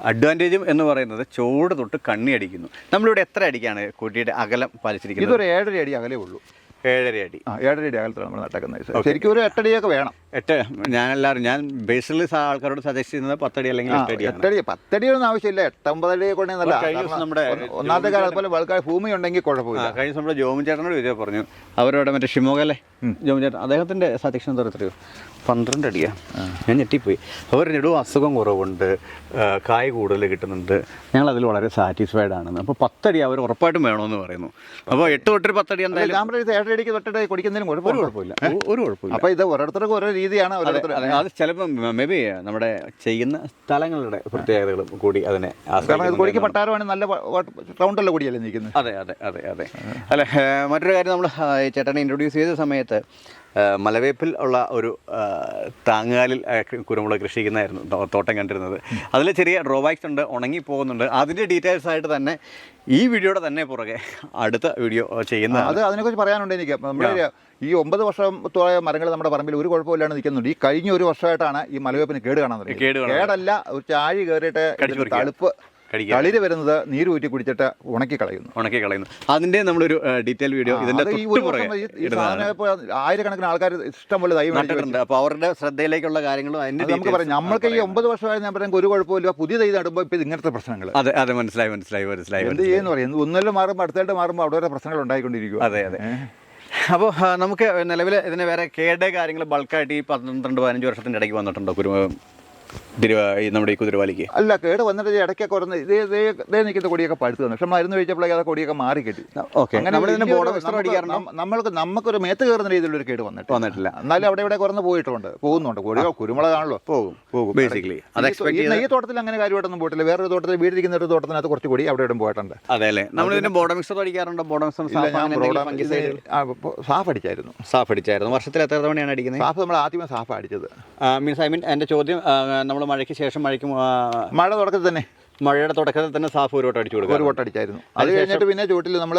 അഡ്വാന്റേജും എന്ന് പറയുന്നത് ചോട് തൊട്ട് കണ്ണി അടിക്കുന്നു. നമ്മളിവിടെ എത്ര അടിക്കാണ് കുട്ടിയുടെ അകലം പാലിച്ചിരിക്കുന്നത്? ഇതൊരു ഏഴര അടി അകലേ ഉള്ളൂ. ഏഴര അടി. ആ ഏഴര അടി അകലത്തിലാണ് നമ്മൾ നട്ടക്കുന്നത്. ശരിക്കും ഒരു എട്ടടിയൊക്കെ വേണം. എട്ട് ഞാനെല്ലാവരും ഞാൻ ബേസിൽ ആൾക്കാരോട് സജസ്റ്റ് ചെയ്യുന്നത് പത്തടി അല്ലെങ്കിൽ എട്ടടി എട്ടടി പത്തടിയൊന്നും ആവശ്യമില്ല. എട്ടൊമ്പതടി കൊണ്ടേ നല്ല നമ്മുടെ ഒന്നാമത്തെ കാലം അതുപോലെ ആൾക്കാർ ഭൂമി ഉണ്ടെങ്കിൽ കുഴപ്പമില്ല. കഴിഞ്ഞ നമ്മുടെ ജോമൻ ചേട്ടനോട് വിജയ പറഞ്ഞു. അവരോട് മറ്റേ ഷിമോഗല്ലേ? ജോമൻ ചേട്ടൻ അദ്ദേഹത്തിന്റെ സജക്ഷൻ എന്താ എത്രയോ? പന്ത്രണ്ട് അടിയാ. ഞാൻ ഞെട്ടിപ്പോയി. അവർ ഞെടും അസുഖം കുറവുണ്ട് കായ് കൂടുതൽ കിട്ടുന്നുണ്ട്. ഞങ്ങൾ അതിൽ വളരെ സാറ്റിസ്ഫൈഡ് ആണെന്ന്. അപ്പോൾ പത്തടി അവർ ഉറപ്പായിട്ടും വേണമെന്ന് പറയുന്നു. അപ്പോൾ എട്ട് തൊട്ടൊരു പത്തടി എന്തായാലും ഏഴരടിക്ക് തൊട്ടിട്ട് കുടിക്കുന്നതിനും ഒരു കുഴപ്പമില്ല. കുഴപ്പമില്ല. ഒരു- ഒരു കുഴപ്പമില്ല. അപ്പൊ ഇത് ഓരോരുത്തർക്കും ഓരോ രീതിയാണ് ഓരോരുത്തർ അതെ, അത് ചിലപ്പം മേ ബി നമ്മുടെ ചെയ്യുന്ന സ്ഥലങ്ങളുടെ പ്രത്യേകതകളും കൂടി അതിനെ കാരണം ഇത് ആശ്രയിക്കുന്നുണ്ട് കൊടിക്ക് പട്ടാരമാണ് നല്ല റൗണ്ടല്ല കൊടിയല്ലേ നിൽക്കുന്നത് അതെ അതെ അതെ അതെ. അല്ല മറ്റൊരു കാര്യം നമ്മൾ ചേട്ടനെ ഇൻട്രൊഡ്യൂസ് ചെയ്ത സമയത്ത് മലവേപ്പിൽ ഉള്ള ഒരു താങ്ങാലിൽ താങ്ങുകാലിൽ കുരുമുളക് കൃഷി ചെയ്യുന്നതായിരുന്നു തോട്ടം കണ്ടിരുന്നത്. അതിൽ ചെറിയ ഡ്രോബാക്സ് ഉണ്ട് ഉണങ്ങി പോകുന്നുണ്ട്. അതിന്റെ ഡീറ്റെയിൽസ് ആയിട്ട് തന്നെ ഈ വീഡിയോയുടെ തന്നെ പുറകെ അടുത്ത വീഡിയോ ചെയ്യുന്ന അത് അതിനെക്കുറിച്ച് പറയാനുണ്ട് എനിക്ക്. നമ്മുടെ ഈ ഒമ്പത് വർഷത്തോളം മരങ്ങൾ നമ്മുടെ പറമ്പിൽ ഒരു കുഴപ്പമില്ലാണ്ട് നിൽക്കുന്നുണ്ട്. ഈ കഴിഞ്ഞ ഒരു വർഷമായിട്ടാണ് ഈ മലവേപ്പിന് കേട് കാണാൻ. കേടല്ല ഒരു ചാഴി കയറിയിട്ട് തണുപ്പ്. കളിര് വരുന്നത് നീര് ഊറ്റി കുടിച്ചിട്ട് ഉണക്കി കളയുന്നു. ഉണക്കി കളയുന്നു. അതിന്റെ നമ്മളൊരു ഡീറ്റെയിൽ വീഡിയോ ഇതിന്റെ ഇപ്പോൾ ആയിരക്കണക്കിന് ആൾക്കാർ ഇഷ്ടം പോലെ തൈ നട്ടിട്ടുണ്ട്. അപ്പോൾ അവരുടെ ശ്രദ്ധയിലേക്കുള്ള കാര്യങ്ങളും അതിന്റെ നമുക്ക് പറയാം. നമ്മൾക്ക് ഈ ഒമ്പത് വർഷമായി ഞാൻ പറയാം ഒരു കുഴപ്പമില്ല പുതിയ തൈ നടുമ്പോൾ ഇപ്പൊ ഇങ്ങനത്തെ പ്രശ്നങ്ങൾ അതെ അതെ മനസ്സിലായി മനസ്സിലായി മനസ്സിലായി എന്ത് ചെയ്യുന്നു പറയും ഒന്നെല്ലാം മാറുമ്പോൾ അടുത്തായിട്ട് മാറുമ്പോൾ അവിടെ വരെ പ്രശ്നങ്ങൾ ഉണ്ടായിക്കൊണ്ടിരിക്കും അതെ അതെ. അപ്പോൾ നമുക്ക് നിലവിൽ ഇതിന് വേറെ കേട് കാര്യങ്ങൾ ബൾക്കായിട്ട് ഈ പന്ത്രണ്ട് പതിനഞ്ച് വർഷത്തിന്റെ ഇടയ്ക്ക് വന്നിട്ടുണ്ടോ? കുരു നമ്മുടെ ഈ കുതിരവാലിക്ക്? അല്ല കേട് വന്നിട്ട് ഇടയ്ക്കൊക്കെ കുറഞ്ഞ് ഇതേ ഇതേ ഇതേ നിൽക്കുന്ന കൊടിയൊക്കെ പഴുത്തു തന്നെ പക്ഷെ മരുന്ന് കഴിച്ചപ്പോഴേക്കും അത് കൊടിയൊക്കെ മാറി കിട്ടി. ഓക്കെ. നമ്മൾക്ക് നമുക്കൊരു മേത്ത് കയറുന്ന രീതിയിലൊരു കേട് വന്നിട്ട് വന്നിട്ടില്ല. എന്നാലും അവിടെ ഇവിടെ കുറഞ്ഞ് പോയിട്ടുണ്ട്. പോകുന്നുണ്ട്. കൊടിയോ കുരുമുളകാണല്ലോ. പോകും പോകും. ബേസിക്കലി അത് ഈ- തോട്ടത്തിൽ അങ്ങനെ കാര്യമായിട്ടൊന്നും പോയിട്ടില്ല. വേറൊരു തോട്ടത്തിൽ വീടിരിക്കുന്ന ഒരു തോട്ടത്തിനകത്ത് കുറച്ച് കൊടി അവിടെ ഇവിടെ പോയിട്ടുണ്ട്. അതെ അല്ലേ? നമ്മൾ ഇതിന് ബോർഡർ മിക്സർ അടിക്കാറുണ്ട്? ബോർഡർ മിക്സർ സാഫ് അടിച്ചായിരുന്നു. സാഫ് അടിച്ചായിരുന്നു. വർഷത്തിൽ എത്ര തവണയാണ് അടിക്കുന്നത്? സാഫ് നമ്മൾ ആദ്യമേ സാഫ് അടിച്ചത്. മീൻസ് ഐ മീൻ എന്റെ ചോദ്യം നമ്മൾ മഴയ്ക്ക് ശേഷം മഴയ്ക്ക് മഴ തുടക്കത്തിൽ തന്നെ. മഴയുടെ തുടക്കത്തിൽ തന്നെ സാഫ് ഒരു വട്ടം അടിച്ചു ഒരു കൊടുക്കും വട്ടം അടിച്ചായിരുന്നു. അത് കഴിഞ്ഞിട്ട് പിന്നെ ചുവട്ടിൽ നമ്മൾ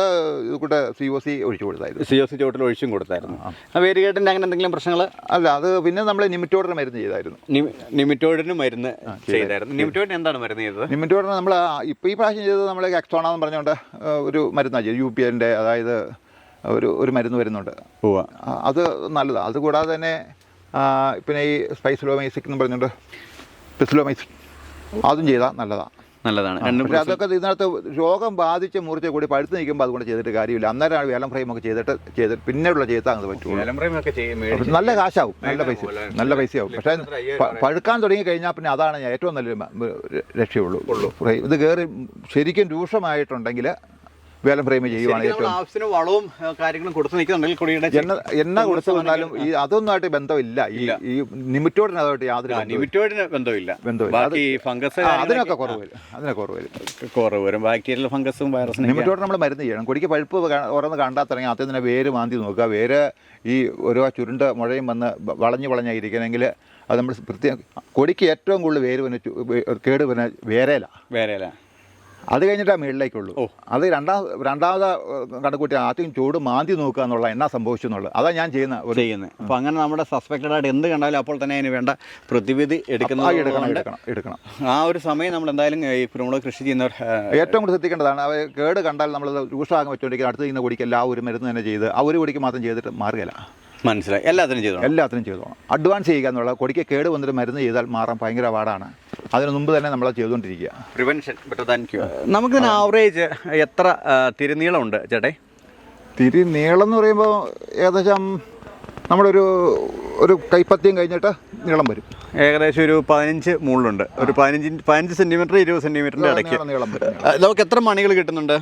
കൂട്ട കൂടെ സി ഒ സി ഒഴിച്ചു കൊടുത്തായിരുന്നു. സി ഒ സി ചോട്ടിൽ ഒഴിച്ചും കൊടുത്തായിരുന്നു. ആ. വേരുകേട്ടിന്റെ അങ്ങനെ എന്തെങ്കിലും പ്രശ്നങ്ങൾ? അല്ല അത് പിന്നെ നമ്മൾ നിമിറ്റോഡിന് മരുന്ന് ചെയ്തായിരുന്നു. നിമിറ്റോഡിന് മരുന്ന് ചെയ്തായിരുന്നു. നിമിറ്റോഡിന് എന്താണ് മരുന്ന് ചെയ്തത്? നിമിറ്റോഡിന് നമ്മൾ ഇപ്പോൾ ഈ പ്രാവശ്യം ചെയ്തത് നമ്മൾ എക്സോണാന്ന് പറഞ്ഞുകൊണ്ട് ആ, ഒരു മരുന്നാണ് ചെയ്തത്. യു പി എന്റെ അതായത് ഒരു ഒരു മരുന്ന് വരുന്നുണ്ട്. ഓ അത് നല്ലതാണ് അതുകൂടാതെ തന്നെ പിന്നെ ഈ സ്പൈസിലോമൈസിക് എന്ന് പറഞ്ഞുകൊണ്ട് പിസിലോമൈസിക് അതും ചെയ്താൽ നല്ലതാണ്. നല്ലതാണ് പക്ഷേ അതൊക്കെ ഇതിനകത്ത് രോഗം ബാധിച്ച മൂർച്ച കൂടി പഴുത്ത് നിൽക്കുമ്പോൾ അതുകൊണ്ട് ചെയ്തിട്ട് കാര്യമില്ല. അന്നേരമാണ് വേലം ഫ്രെയിമൊക്കെ ചെയ്തിട്ട് ചെയ്തിട്ട് പിന്നെയുള്ള ചെയ്താൽ അത് പറ്റുള്ളൂ. നല്ല കാശാവും. നല്ല പൈസ. നല്ല പൈസയാവും. പക്ഷേ പഴുക്കാൻ തുടങ്ങി കഴിഞ്ഞാൽ പിന്നെ അതാണ് ഞാൻ ഏറ്റവും നല്ലൊരു രക്ഷയുള്ളൂ. ഫ്രെയിം ഇത് കയറി ശരിക്കും രൂക്ഷമായിട്ടുണ്ടെങ്കിൽ വേലം ഫ്രെയിം ചെയ്യുവാണ് ഏറ്റവും ആവശ്യത്തിന് വളവും കാര്യങ്ങളും കൊടുത്തു നിൽക്കുന്നുണ്ടെങ്കിൽ കുടിയുടെ എണ്ണ എണ്ണ കൊടുത്തു വന്നാലും ഈ അതൊന്നുമായിട്ട് ബന്ധമില്ല. ഈ ഈ അതായിട്ട് യാതൊരു ബന്ധവും നിമിറ്റോയിഡിന് ബന്ധമില്ല. ബന്ധമില്ല. ബാക്കി ഫംഗസ് അതിനൊക്കെ കുറവ് വരും. അതിനൊക്കെ കുറവ് വരും. കുറവ് വരും. ബാക്ടീരിയൽ ഫംഗസും വൈറസും നിമിറ്റോട് നമ്മൾ മരുന്ന് ചെയ്യണം. കൊടിക്ക് പഴുപ്പ് ഓരോന്ന് കണ്ടാൽ തുടങ്ങി ആദ്യം തന്നെ വേര് മാന്തി നോക്കുക. വേര് ഈ ഓരോ ചുരുണ്ട മുഴയും വന്ന് വളഞ്ഞു വളഞ്ഞ് വളഞ്ഞായിരിക്കണമെങ്കിൽ അത് നമ്മൾ പ്രത്യേകം കൊടിക്ക് ഏറ്റവും കൂടുതൽ വേര് പിന്നെ ചു- വേ- കേട് പിന്നെ വേരേല. അല്ല അത് കഴിഞ്ഞിട്ടാണ് മുകളിലേക്കുള്ളൂ ഓ. അത് രണ്ടാം രണ്ടാമത് കണക്കൂട്ടി ആദ്യം ചൂട് മാന്തി നോക്കുക എന്നുള്ള എന്നാ സംഭവിച്ചു എന്നുള്ളത്. അതാണ് ഞാൻ ചെയ്യുന്ന ചെയ്യുന്നത് അപ്പോൾ അങ്ങനെ നമ്മുടെ സസ്പെക്റ്റഡ് ആയിട്ട് എന്ത് കണ്ടാലും അപ്പോൾ തന്നെ അതിന് വേണ്ട പ്രതിവിധി എടുക്കുന്ന എടുക്കണം എടുക്കണം എടുക്കണം. ആ ഒരു സമയം നമ്മൾ എന്തായാലും ഈ കുരുമുളക് കൃഷി ചെയ്യുന്നവർ ഏറ്റവും കൂടുതൽ ശ്രദ്ധിക്കേണ്ടതാണ് അവർ കേട് കണ്ടാൽ നമ്മൾ രൂക്ഷമാകാൻ വെച്ചുകൊണ്ടിരിക്കുന്ന അടുത്ത് നിൽക്കുന്ന കുടിക്കല്ല ആ ഒരു മരുന്ന് തന്നെ ചെയ്ത് ആ ഒരു കുടിക്ക് മാത്രം ചെയ്തിട്ട് മാറുകയില്ല. മനസ്സിലായി. എല്ലാത്തിനും ചെയ്തു എല്ലാത്തിനും ചെയ്തു അഡ്വാൻസ് ചെയ്യുക എന്നുള്ള കൊടിക്ക് കേട് വന്നിട്ട് മരുന്ന് ചെയ്താൽ മാറാൻ ഭയങ്കര പാടാണ്. അതിന് മുമ്പ് തന്നെ നമ്മൾ ചെയ്തുകൊണ്ടിരിക്കുക. പ്രിവെൻഷൻ ബെറ്റർ ദാൻ ക്യൂർ നമുക്കിതിന് ആവറേജ് എത്ര തിരുനീളമുണ്ട് ചേട്ടേ തിരുനീളം എന്ന് പറയുമ്പോൾ ഏകദേശം നമ്മളൊരു ഒരു കൈപ്പത്തിയും കഴിഞ്ഞിട്ട് നീളം വരും. ഏകദേശം ഒരു പതിനഞ്ച് മുകളിലുണ്ട്. ഒരു പതിനഞ്ച് പതിനഞ്ച് സെന്റിമീറ്റർ ഇരുപത് സെന്റിമീറ്ററിന്റെ ഇടയ്ക്ക്. നമുക്ക് എത്ര മണികൾ കിട്ടുന്നുണ്ട്?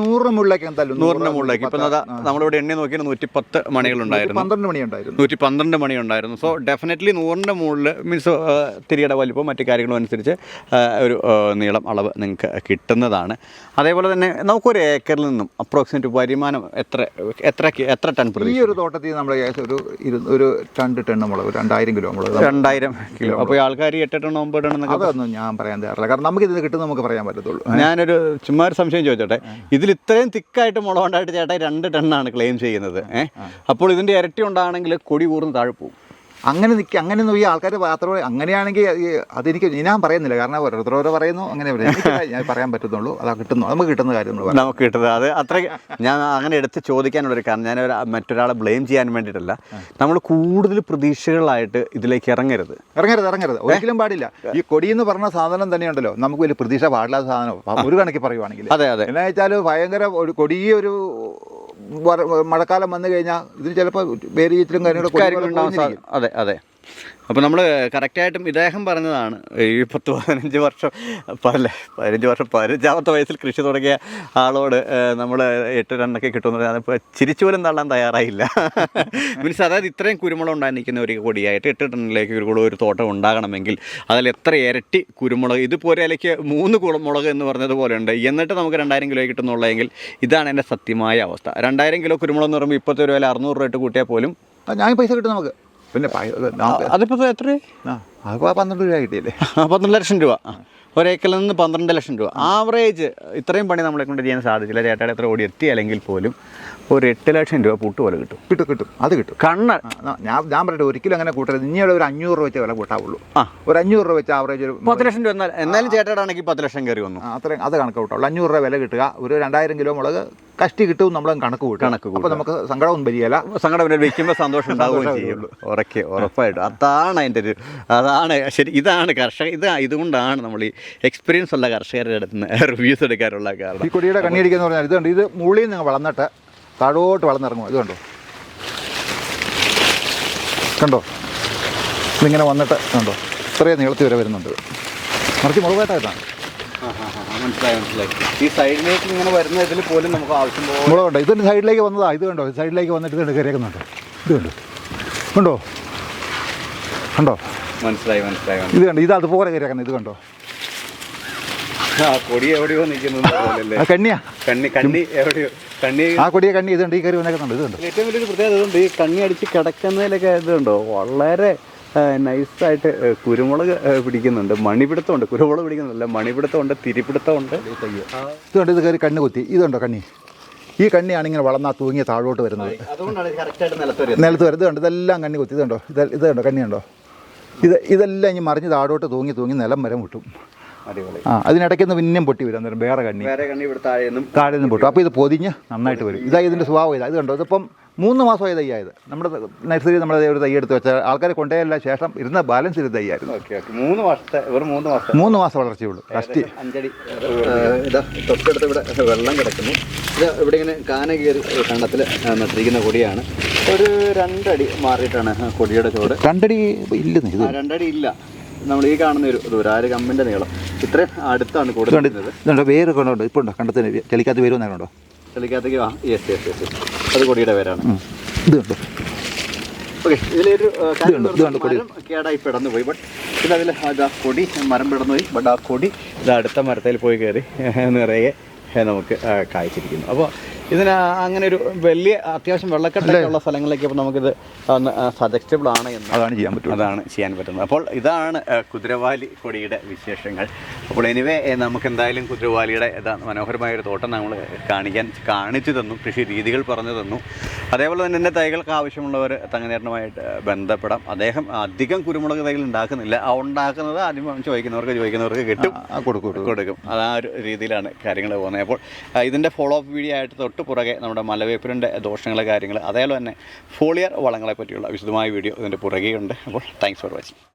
നൂറിന് മുകളിലേക്ക് എന്തായാലും നൂറിന് മുകളിലേക്ക്. ഇപ്പം നമ്മളിവിടെ എണ്ണി നോക്കിയാൽ നൂറ്റി പത്ത് മണികളുണ്ടായിരുന്നു പന്ത്രണ്ട് മണി ഉണ്ടായിരുന്നു. നൂറ്റി പന്ത്രണ്ട് മണി ഉണ്ടായിരുന്നു. സോ ഡെഫിനറ്റ്ലി നൂറിന്റെ മുകളിൽ മീൻസ് തിരിയുടെ വലിപ്പം മറ്റു കാര്യങ്ങളും അനുസരിച്ച് ഒരു നീളം അളവ് നിങ്ങൾക്ക് കിട്ടുന്നതാണ്. അതേപോലെ തന്നെ നമുക്കൊരു ഏക്കറിൽ നിന്നും അപ്രോക്സിമേറ്റ് വരുമാനം എത്ര എത്ര എത്ര ടൺ ഈ ഒരു തോട്ടത്തിൽ നമ്മൾ ഒരു ഒരു രണ്ട് ടണ്ണ് മുളക് രണ്ടായിരം കിലോ മുളക്. രണ്ടായിരം കിലോ അപ്പോൾ ആൾക്കാർ എട്ട് ടൺ ഒമ്പത് ടൺ അതൊന്നും ഞാൻ പറയാൻ തയ്യാറില്ല. കാരണം നമുക്ക് ഇതിന് കിട്ടുന്ന നമുക്ക് പറയാൻ പറ്റത്തുള്ളൂ. ഞാനൊരു ചുമ്മാ ഒരു സംശയം ചോദിച്ചോട്ടെ. ഇതിൽ ഇത്രയും തിക്കായിട്ട് മുളക് ഉണ്ടായിട്ട് ചേട്ടാ രണ്ട് ടണ്ണാണ് ക്ലെയിം ചെയ്യുന്നത്. ഏഹ് അപ്പോൾ ഇതിന്റെ ഇരട്ടി ഉണ്ടാണെങ്കിൽ കൊടി കൂർന്ന് താഴെ പോകും അങ്ങനെ നിൽക്കുക അങ്ങനെ ഈ ആൾക്കാർ പാത്രം അങ്ങനെയാണെങ്കിൽ അതെനിക്ക് ഞാൻ പറയുന്നില്ല. കാരണം ഓരോരുത്തരോരോ പറയുന്നു അങ്ങനെ പറയുന്നു ഞാൻ പറയാൻ പറ്റുന്നുള്ളൂ അതാ കിട്ടുന്നു. നമുക്ക് കിട്ടുന്ന കാര്യം നമുക്ക് കിട്ടുന്നത്. അത് അത്ര ഞാൻ അങ്ങനെ എടുത്ത് ചോദിക്കാനുള്ളൊരു കാരണം ഞാൻ മറ്റൊരാളെ ബ്ലെയിം ചെയ്യാൻ വേണ്ടിയിട്ടല്ല. നമ്മൾ കൂടുതൽ പ്രതീക്ഷകളായിട്ട് ഇതിലേക്ക് ഇറങ്ങരുത്. ഇറങ്ങരുത് ഇറങ്ങരുത്. ഒരിക്കലും പാടില്ല. ഈ കൊടി എന്ന് പറഞ്ഞ സാധനം തന്നെയുണ്ടല്ലോ. നമുക്ക് വലിയ പ്രതീക്ഷ പാടില്ലാത്ത സാധനം. ഒരു കണക്കിൽ പറയുവാണെങ്കിൽ. അതെ അതെ. എന്നാ വെച്ചാൽ ഭയങ്കര ഒരു കൊടിയ ഒരു വര- മഴക്കാലം വന്നു കഴിഞ്ഞാൽ ഇതിന് ചിലപ്പോൾ വേരിയത്തിലും കാര്യങ്ങളൊക്കെ അതെ അതെ. അപ്പോൾ നമ്മൾ കറക്റ്റായിട്ടും ഇദ്ദേഹം പറഞ്ഞതാണ് ഈ പത്ത് പതിനഞ്ച് വർഷം പല പതിനഞ്ച് വർഷം പതിനഞ്ചാമത്തെ വയസ്സിൽ കൃഷി തുടങ്ങിയ ആളോട് നമ്മൾ എട്ട് രണ്ടൊക്കെ കിട്ടുമെന്ന് പറഞ്ഞാൽ ഇപ്പോൾ ചിരിച്ചു പോലും തള്ളാൻ തയ്യാറായില്ല. മീൻസ് അതായത് ഇത്രയും കുരുമുളക് ഉണ്ടായിരിക്കുന്ന ഒരു കൊടിയായിട്ട് എട്ട് ടണ്ണിലേക്ക് ഒരു കൂടെ ഒരു തോട്ടം ഉണ്ടാകണമെങ്കിൽ അതിൽ എത്ര ഇരട്ടി കുരുമുളക് ഇതുപോലെ പോരയിലേക്ക് മൂന്ന് കുരുമുളക് എന്ന് പറഞ്ഞതുപോലെ ഉണ്ട് എന്നിട്ട് നമുക്ക് രണ്ടായിരം കിലോ കിട്ടുന്നുള്ളതെങ്കിൽ ഇതാണ് എന്റെ സത്യമായ അവസ്ഥ. രണ്ടായിരം കിലോ കുരുമുളക് എന്ന് പറയുമ്പോൾ ഇപ്പോഴത്തെ ഒരു വില അറുന്നൂറ് രൂപ ഇട്ട് കൂട്ടിയാൽ പോലും ഞാൻ പൈസ കിട്ടും നമുക്ക്. പിന്നെ അതിപ്പോൾ എത്ര? അതിപ്പോൾ പന്ത്രണ്ട് രൂപ കിട്ടിയില്ലേ? പന്ത്രണ്ട് ലക്ഷം രൂപ. ആ. ഒരേക്കറിൽ നിന്ന് പന്ത്രണ്ട് ലക്ഷം രൂപ. ആവറേജ് ഇത്രയും പണി നമ്മളെ കൊണ്ട് ചെയ്യാൻ സാധിച്ചില്ല. ചേട്ടയുടെ എത്ര ഓടി എത്തി അല്ലെങ്കിൽ പോലും. ഒരു എട്ട് ലക്ഷം രൂപ പുട്ട് പോലെ കിട്ടും. കിട്ടും കിട്ടും. അത് കിട്ടും. കണ്ണ്. ഞാൻ ഞാൻ പറയട്ടെ ഒരിക്കലും അങ്ങനെ കൂട്ടരുത്. ഇനിയുള്ള ഒരു അഞ്ഞൂറ് രൂപ വെച്ച് വില കൂട്ടാവുള്ളൂ. ആ. ഒരു അഞ്ഞൂറ് രൂപ വെച്ച് ആവറേജ് ഒരു പത്ത് ലക്ഷം രൂപ എന്നാൽ എന്നാലും ചേട്ടാണെങ്കിൽ പത്ത് ലക്ഷം കയറി വന്നു. അത്രയും അത് കണക്ക് കൂട്ടുള്ളൂ അഞ്ഞൂറ് രൂപ വില കിട്ടുക. ഒരു രണ്ടായിരം കിലോ മുളക് കഷ്ടി കിട്ടും നമ്മൾ കണക്ക് കൂട്ടും. കണക്ക് അപ്പോൾ നമുക്ക് സങ്കടവും വരികയില്ല. സങ്കടം വെക്കുമ്പോൾ സന്തോഷം ഉണ്ടാവുകയും ചെയ്യുള്ളൂ ഉറക്കെ ഉറപ്പായിട്ടും. അതാണ് അതിന്റെ ഒരു അതാണ് ശരി ഇതാണ് കർഷക ഇത് ഇതുകൊണ്ടാണ് നമ്മൾ ഈ എക്സ്പീരിയൻസ് ഉള്ള കർഷകരുടെ അടുത്ത് നിന്ന് റിവ്യൂസ് എടുക്കാനുള്ള കാരണം. ഈ കൊടിയുടെ കണ്ണിയടിക്കുന്ന പറഞ്ഞാൽ ഇതുണ്ട് ഇത് മുകളിൽ നിന്ന് വളർന്നിട്ട് താഴോട്ട് വളർന്നിറങ്ങും ഇത് കണ്ടോ? കണ്ടോ? ഇതിങ്ങനെ വന്നിട്ട് കണ്ടോ? ഇത്രയും നീളത്തിൽ വരെ വരുന്നുണ്ട്. മറിച്ച് മനസ്സിലായി ഈ സൈഡിലേക്ക് ഇങ്ങനെ വരുന്ന ഇതിൽ പോലും നമുക്ക് ആവശ്യം മുളകുണ്ട്. ഇതിന്റെ സൈഡിലേക്ക് വന്നതാ. ഇത് കണ്ടോ? സൈഡിലേക്ക് വന്നിട്ട് ഇത് കയറിയേക്കുന്നുണ്ട്. ഇത് കണ്ടോ? കണ്ടോ? കണ്ടോ? മനസ്സിലായി മനസ്സിലായി. ഇത് കണ്ടോ? ഇത് അതുപോലെ കയറിയേക്കുന്നത്. ഇത് കണ്ടോ? ആ കൊടി എവിടെയോ നിൽക്കുന്നത് ആ കണ്ണിയാ. കണ്ണി കണ്ണി എവിടെയോ കണ്ണി ആ കൊടിയെ കണ്ണി ഇതുണ്ട് ഈ കയറി വന്നേക്കുന്നുണ്ട് ഇത് കണ്ടോ ഏറ്റവും വലിയൊരു പ്രത്യേകത ഇതുണ്ട്. ഈ കണ്ണി അടിച്ച് കിടക്കുന്നതിലൊക്കെ ഇതുണ്ടോ. വളരെ നൈസായിട്ട് കുരുമുളക് പിടിക്കുന്നുണ്ട്. മണിപിടുത്തമുണ്ട്. കുരുമുളക് പിടിക്കുന്നില്ല മണിപിടുത്തമുണ്ട് തിരിപിടുത്തമുണ്ട്. ഇതുണ്ട് ഇത് കയറി കണ്ണ് കുത്തി. ഇതുണ്ടോ കണ്ണി? ഈ കണ്ണിയാണ് ഇങ്ങനെ വളർന്നാ തൂങ്ങിയ താഴോട്ട് വരുന്നത്. അതുകൊണ്ടാണ് കറക്റ്റായിട്ട് നിലത്ത് നിലത്ത് വരും ഇതുണ്ട് കണ്ടോ ഇതെല്ലാം കണ്ണി കുത്തി. ഇതുണ്ടോ? ഇത് ഇതുണ്ടോ? കണ്ണിയുണ്ടോ? കണ്ണി കണ്ടോ ഇത് ഇതെല്ലാം ഇനി മറിഞ്ഞ് താഴോട്ട് തൂങ്ങി തൂങ്ങി നിലം വരെ മുട്ടും. ആ അതിനിടയ്ക്ക് നിന്ന് പിന്നെയും പൊട്ടി വരും. അന്നേരം വേറെ കണ്ണി. വേറെ കണ്ണി ഇവിടെ താഴെ നിന്നും താഴെ നിന്ന് പൊട്ടും. അപ്പോൾ ഇത് പൊതിഞ്ഞ് നന്നായിട്ട് വരും. ഇതായി ഇതിന്റെ സ്വഭാവം ഇതാ. ഇത് കണ്ടോ? ഇതിപ്പം മൂന്ന് മാസമായി തയ്യായത് നമ്മുടെ നഴ്സറി നമ്മുടെ ഒരു തൈ എടുത്ത് വെച്ചാൽ ആൾക്കാർ കൊണ്ടുപോയല്ല ശേഷം ഇരുന്ന ബാലൻസ് ഇത് തയ്യായിരുന്നു മൂന്ന് മാസത്തെ ഒരു മൂന്ന് മാസം മൂന്ന് മാസം വളർച്ചയുള്ളൂ കഷ്ടി അഞ്ചടി ഇതാ തൊട്ടടുത്ത് ഇവിടെ വെള്ളം കിടക്കുന്നു. ഇത് ഇവിടെ ഇങ്ങനെ കാന കയറി കണ്ടത്തിൽ നട്ടിരിക്കുന്ന കൊടിയാണ്. ഒരു രണ്ടടി മാറിയിട്ടാണ് കൊടിയുടെ ചോട്. രണ്ടടി ഇല്ലെന്ന് ഇത്. രണ്ടടി ഇല്ല. നമ്മൾ ഈ കാണുന്ന ഒരു ദൂരം ആ ഒരു കമ്പിന്റെ നീളം. ഇത്രയും അടുത്താണ് ഇതുണ്ട് കൊടുക്കുന്നത് ഇതുണ്ടോ വേര് കൊണ്ടുണ്ട്. ഇപ്പോൾ ഉണ്ടോ? കണ്ടത്തിന് ചെളിക്കാത്ത വേര് വന്നാണോ ചെളിക്കാത്തേക്ക് വാ. യെസ് യെസ് യെസ് അത് കൊടിയുടെ പേരാണ്. ഇത് കണ്ടോ ഓക്കെ ഇതിലൊരു ഇതുണ്ട്. കേടായി പിടന്നു പോയി ബട്ട് പിന്നെ അതിൽ ആ കൊടി മരം പിടന്നു പോയി ബട്ട് ആ കൊടി ഇത് അടുത്ത മരത്തിൽ പോയി കയറി നിറയെ നമുക്ക് ആ, കായ്ച്ചിരിക്കുന്നു. അപ്പോൾ ഇതിന് അങ്ങനെ ഒരു വലിയ അത്യാവശ്യം വെള്ളക്കെട്ടുള്ള സ്ഥലങ്ങളിലേക്ക് ഇപ്പോൾ നമുക്കിത് സജസ്റ്റബിൾ ആണ് എന്ന് അതാണ് ചെയ്യാൻ പറ്റുന്നത് അതാണ് ചെയ്യാൻ പറ്റുന്നത്. അപ്പോൾ ഇതാണ് കുതിരവാലി കൊടിയുടെ വിശേഷങ്ങൾ. അപ്പോൾ എനിവേ നമുക്ക് എന്തായാലും കുതിരവാലിയുടെ മനോഹരമായ ഒരു തോട്ടം നമ്മൾ കാണിക്കാൻ കാണിച്ചു തന്നു കൃഷി രീതികൾ പറഞ്ഞു തന്നു. അതേപോലെ തന്നെ എന്റെ തൈകൾക്ക് ആവശ്യമുള്ളവർ തങ്ങനേട്ടനുമായിട്ട് ബന്ധപ്പെടാം. അദ്ദേഹം അധികം കുരുമുളക് തൈകൾ ഉണ്ടാക്കുന്നില്ല. ആ ഉണ്ടാക്കുന്നത് ആദ്യം ചോദിക്കുന്നവർക്ക് ചോദിക്കുന്നവർക്ക് കിട്ടും. കൊടുക്കും കൊടുക്കും. അതാ ഒരു രീതിയിലാണ് കാര്യങ്ങൾ പോകുന്നത്. അപ്പോൾ ഇതിന്റെ ഫോളോ അപ്പ് വീഡിയോ ആയിട്ട് തൊട്ട് പുറകെ നമ്മുടെ മലവേപ്പിലിന്റെ ദോഷങ്ങളെ കാര്യങ്ങൾ അതേപോലെ തന്നെ ഫോളിയർ വളങ്ങളെ പറ്റിയുള്ള വിശദമായ വീഡിയോ ഇതിന്റെ പുറകെയുണ്ട്. അപ്പോൾ താങ്ക്സ് ഫോർ വാച്ചിങ്